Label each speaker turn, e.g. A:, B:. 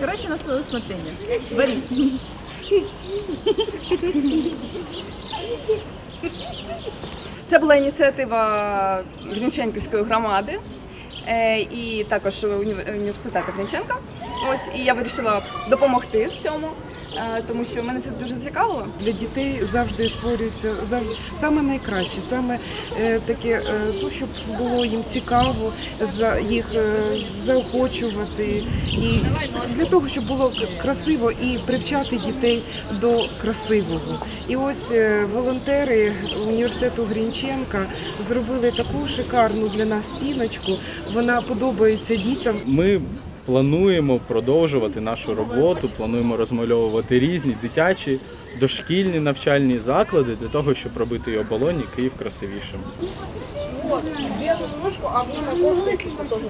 A: Короче, на свое усмотрение. Вари. Це була ініціатива Грінченківської громади і також уні- університету Грінченка. Ось і я вирішила допомогти в цьому, е, тому що мене це дуже цікавило.
B: Для дітей завжди створюється завжди саме найкраще, саме е, таке, е, ну, щоб було їм цікаво, за їх е, заохочувати, і для того, щоб було красиво і привчати дітей до красивого. І ось е, волонтери університету Грінченка зробили таку шикарну для нас стіночку. Вона подобається дітям.
C: Ми плануємо продовжувати нашу роботу, плануємо розмальовувати різні дитячі дошкільні навчальні заклади для того, щоб робити і оболоні Київ красивішим.
D: Вот, белую ножку, а вы на кошку тоже